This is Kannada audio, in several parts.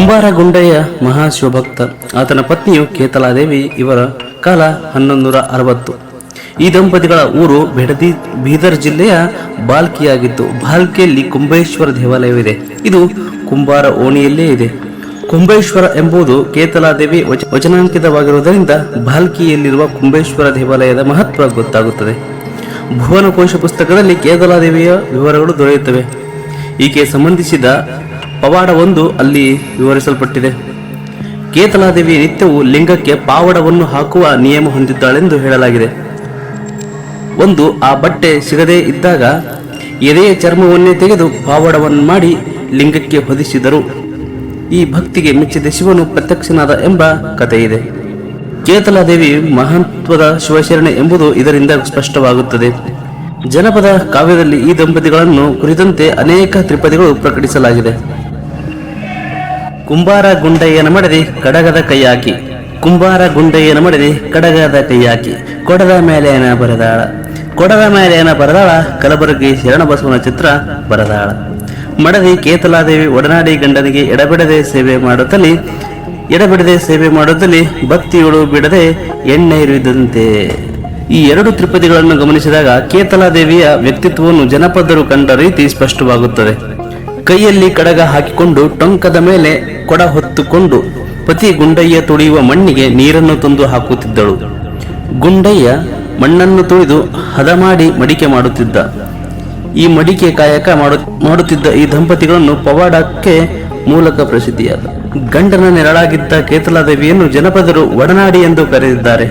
ಕುಂಬಾರ ಗುಂಡಯ್ಯ ಮಹಾಶಿವಭಕ್ತ. ಆತನ ಪತ್ನಿಯು ಕೇತಲಾದೇವಿ, ಇವರ ಕಾಲ ಹನ್ನೊಂದೂರ ಅರವತ್ತು. ಈ ದಂಪತಿಗಳ ಊರು ಬೆಡದಿ, ಬೀದರ್ ಜಿಲ್ಲೆಯ ಬಾಲ್ಕಿಯಾಗಿತ್ತು ಬಾಲ್ಕಿಯಲ್ಲಿ ಕುಂಬೇಶ್ವರ ದೇವಾಲಯವಿದೆ. ಇದು ಕುಂಬಾರ ಓಣಿಯಲ್ಲೇ ಇದೆ. ಕುಂಬೇಶ್ವರ ಎಂಬುದು ಕೇತಲಾದೇವಿ ವಚ, ವಚನಾಂಕಿತವಾಗಿರುವುದರಿಂದ ಬಾಲ್ಕಿಯಲ್ಲಿರುವ ಕುಂಬೇಶ್ವರ ದೇವಾಲಯದ ಮಹತ್ವ ಗೊತ್ತಾಗುತ್ತದೆ. ಭುವನಕೋಶ ಪುಸ್ತಕದಲ್ಲಿ ಕೇತಲಾದೇವಿಯ ವಿವರಗಳು ದೊರೆಯುತ್ತವೆ. ಈಕೆ ಸಂಬಂಧಿಸಿದ ಪವಾಡವೊಂದು ಅಲ್ಲಿ ವಿವರಿಸಲ್ಪಟ್ಟಿದೆ. ಕೇತಲಾದೇವಿ ನಿತ್ಯವೂ ಲಿಂಗಕ್ಕೆ ಪಾವಡವನ್ನು ಹಾಕುವ ನಿಯಮ ಹೊಂದಿದ್ದಾಳೆಂದು ಹೇಳಲಾಗಿದೆ. ಒಂದು, ಆ ಬಟ್ಟೆ ಸಿಗದೇ ಇದ್ದಾಗ ಎದೆಯ ಚರ್ಮವನ್ನೇ ತೆಗೆದು ಪಾವಡವನ್ನು ಮಾಡಿ ಲಿಂಗಕ್ಕೆ ಹೊದಿಸಿದರು. ಈ ಭಕ್ತಿಗೆ ಮೆಚ್ಚಿದ ಶಿವನು ಪ್ರತ್ಯಕ್ಷನಾದ ಎಂಬ ಕಥೆಯಿದೆ. ಕೇತಲಾದೇವಿ ಮಹತ್ವದ ಶಿವಶರಣೆ ಎಂಬುದು ಇದರಿಂದ ಸ್ಪಷ್ಟವಾಗುತ್ತದೆ. ಜನಪದ ಕಾವ್ಯದಲ್ಲಿ ಈ ದಂಪತಿಗಳನ್ನು ಕುರಿತಂತೆ ಅನೇಕ ತ್ರಿಪದಿಗಳು ಪ್ರಕಟಿಸಲಾಗಿದೆ. ಕುಂಬಾರ ಗುಂಡಯ್ಯನ ಮಡದಿ ಕಡಗದ ಕೈಯಾಕಿ. ಕುಂಬಾರ ಗುಂಡಯ್ಯನ ಮಡದಿ ಕಡಗದ ಕೈಯಾಕಿ. ಕೊಡದ ಮೇಲೆನ ಬರದಾಳ. ಕೊಡದ ಮೇಲೆನ ಬರದಾಳ ಕಲಬುರಗಿ ಶರಣಬಸವನ ಚಿತ್ರ ಬರದಾಳ. ಮಡದಿ ಕೇತಲಾದೇವಿ ಒಡನಾಡಿ ಗಂಡನಿಗೆ ಎಡಬಿಡದೆ ಸೇವೆ ಮಾಡುತ್ತಲಿ, ಎಡಬಿಡದೆ ಸೇವೆ ಮಾಡುತ್ತಲಿ ಭಕ್ತಿಗಳು ಬಿಡದೆ ಎಣ್ಣೆ ಇರುವುದಂತೆ ಈ ಎರಡು ತ್ರಿಪದಿಗಳನ್ನು ಗಮನಿಸಿದಾಗ ಕೇತಲಾದೇವಿಯ ವ್ಯಕ್ತಿತ್ವವನ್ನು ಜನಪದರು ಕಂಡ ರೀತಿ ಸ್ಪಷ್ಟವಾಗುತ್ತದೆ. ಕೈಯಲ್ಲಿ ಕಡಗ ಹಾಕಿಕೊಂಡು ಟೊಂಕದ ಮೇಲೆ ಕೊಡ ಹೊತ್ತುಕೊಂಡು ಪತಿ ಗುಂಡಯ್ಯ ತುಳಿಯುವ ಮಣ್ಣಿಗೆ ನೀರನ್ನು ತಂದು ಹಾಕುತ್ತಿದ್ದಳು. ಗುಂಡಯ್ಯ ಮಣ್ಣನ್ನು ತುಳಿದು ಹದ ಮಾಡಿ ಮಡಿಕೆ ಮಾಡುತ್ತಿದ್ದ. ಈ ಮಡಿಕೆ ಕಾಯಕ ಮಾಡು, ಮಾಡುತ್ತಿದ್ದ ಈ ದಂಪತಿಗಳನ್ನು ಪವಾಡಕ್ಕೆ ಮೂಲಕ ಪ್ರಸಿದ್ಧಿಯಾದ. ಗಂಡನ ನೆರಳಾಗಿದ್ದ ಕೇತಲಾದೇವಿಯನ್ನು ಜನಪದರು ಒಡನಾಡಿ ಎಂದು ಕರೆದಿದ್ದಾರೆ.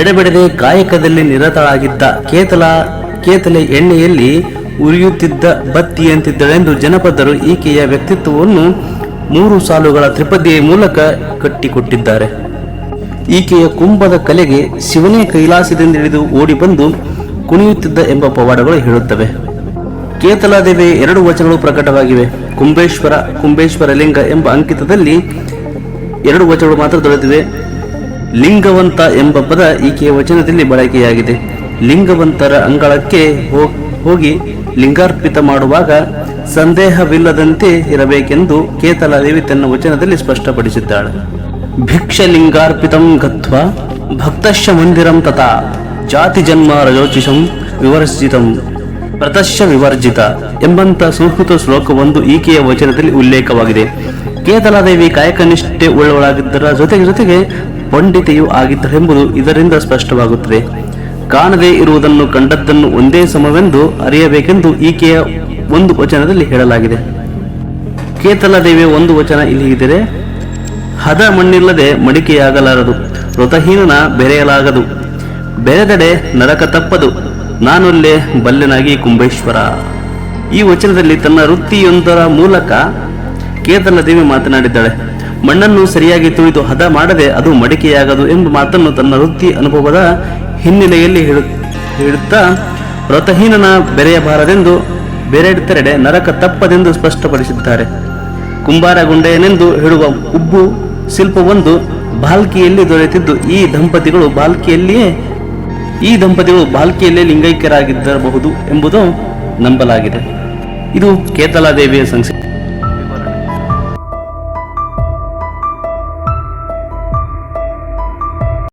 ಎಡಬಿಡದೆ ಕಾಯಕದಲ್ಲಿ ನಿರತಳಾಗಿದ್ದ ಕೇತಲ, ಕೇತಲೆ ಎಣ್ಣೆಯಲ್ಲಿ ಉರಿಯುತ್ತಿದ್ದ ಬತ್ತಿಯಂತಿದ್ದಳೆಂದು ಜನಪದರು ಈಕೆಯ ವ್ಯಕ್ತಿತ್ವವನ್ನು ಮೂರು ಸಾಲುಗಳ ತ್ರಿಪದಿಯ ಮೂಲಕ ಕಟ್ಟಿಕೊಟ್ಟಿದ್ದಾರೆ. ಈಕೆಯ ಕುಂಭದ ಕಲೆಗೆ ಶಿವನೇ ಕೈಲಾಸದಿಂದ ಹಿಡಿದು ಓಡಿ ಬಂದು ಕುಣಿಯುತ್ತಿದ್ದ ಎಂಬ ಪವಾಡಗಳು ಹೇಳುತ್ತವೆ. ಕೇತಲಾದೇವಿ ಎರಡು ವಚನಗಳು ಪ್ರಕಟವಾಗಿವೆ. ಕುಂಬೇಶ್ವರ ಕುಂಬೇಶ್ವರ ಲಿಂಗ ಎಂಬ ಅಂಕಿತದಲ್ಲಿ ಎರಡು ವಚನಗಳು ಮಾತ್ರ ದೊರೆತಿವೆ. ಲಿಂಗವಂತ ಎಂಬ ಪದ ಈಕೆಯ ವಚನದಲ್ಲಿ ಬಳಕೆಯಾಗಿದೆ. ಲಿಂಗವಂತರ ಅಂಗಳಕ್ಕೆ ಹೋಗಿ ಲಿಂಗಾರ್ಪಿತ ಮಾಡುವಾಗ ಸಂದೇಹವಿಲ್ಲದಂತೆ ಇರಬೇಕೆಂದು ಕೇತಲಾದೇವಿ ತನ್ನ ವಚನದಲ್ಲಿ ಸ್ಪಷ್ಟಪಡಿಸಿದ್ದಾಳೆ. ಭಿಕ್ಷಲಿಂಗಾರ್ಪಿತಂ ಗತ್ವ ಭಕ್ತಶ್ಯ ಮಂದಿರಂ ತಥಾ, ಜಾತಿ ಜನ್ಮ ರಜೋಚಿಷಂ ವಿವರ್ಜಿತಂ ಪ್ರತಶ್ಯ ವಿವರ್ಜಿತ ಎಂಬಂತ ಸುಹೃತ ಶ್ಲೋಕವೊಂದು ಈಕೆಯ ವಚನದಲ್ಲಿ ಉಲ್ಲೇಖವಾಗಿದೆ. ಕೇತಲಾದೇವಿ ಕಾಯಕನಿಷ್ಠೆ ಉಳ್ಳವಳಾಗಿದ್ದರ ಜೊತೆಗೆ ಜೊತೆಗೆ ಪಂಡಿತೆಯೂ ಆಗಿದ್ದರೆಂಬುದು ಇದರಿಂದ ಸ್ಪಷ್ಟವಾಗುತ್ತದೆ. ಕಾಣದೇ ಇರುವುದನ್ನು ಕಂಡದ್ದನ್ನು ಒಂದೇ ಸಮವೆಂದು ಅರಿಯಬೇಕೆಂದು ಈಕೆಯ ಒಂದು ವಚನದಲ್ಲಿ ಹೇಳಲಾಗಿದೆ. ಕೇತಲಾದೇವಿಯ ಒಂದು ವಚನ ಇಲ್ಲಿ ಇದ್ದರೆ ಹದ ಮಣ್ಣಿಲ್ಲದೆ ಮಡಿಕೆಯಾಗಲಾರದು ವೃತಹೀನನ ಬೆರೆಯಲಾಗದು, ಬೆರೆದಡೆ ನರಕ ತಪ್ಪದು, ನಾನೊಲ್ಲೇ ಬಲ್ಲೆನಾಗಿ ಕುಂಭೇಶ್ವರ. ಈ ವಚನದಲ್ಲಿ ತನ್ನ ವೃತ್ತಿಯೊಂದರ ಮೂಲಕ ಕೇತಲಾದೇವಿ ಮಾತನಾಡಿದ್ದಾಳೆ. ಮಣ್ಣನ್ನು ಸರಿಯಾಗಿ ತುಳಿದು ಹದ ಮಾಡದೆ ಅದು ಮಡಿಕೆಯಾಗದು ಎಂಬ ಮಾತನ್ನು ತನ್ನ ವೃತ್ತಿ ಅನುಭವದ ಹಿನ್ನೆಲೆಯಲ್ಲಿ ಹೇಳು, ಹೇಳುತ್ತಾ, ವ್ರತಹೀನನ ಬೆರೆಯಬಾರದೆಂದು, ಬೆರೆಡ್ತೆರೆಡೆ ನರಕ ತಪ್ಪದೆಂದು ಸ್ಪಷ್ಟಪಡಿಸಿದ್ದಾರೆ. ಕುಂಬಾರ ಗುಂಡೆಯನೆಂದು ಹೇಳುವ ಉಬ್ಬು ಶಿಲ್ಪವೊಂದು ಬಾಲ್ಕಿಯಲ್ಲಿ ದೊರೆತಿದ್ದು, ಈ ದಂಪತಿಗಳು ಬಾಲ್ಕಿಯಲ್ಲಿಯೇ, ಈ ದಂಪತಿಗಳು ಬಾಲ್ಕಿಯಲ್ಲೇ ಲಿಂಗೈಕ್ಯರಾಗಿದ್ದರಬಹುದು ಎಂಬುದು ನಂಬಲಾಗಿದೆ. ಇದು ಕೇತಲಾದೇವಿಯ ಸಂಕ್ಷಿಪ್ತ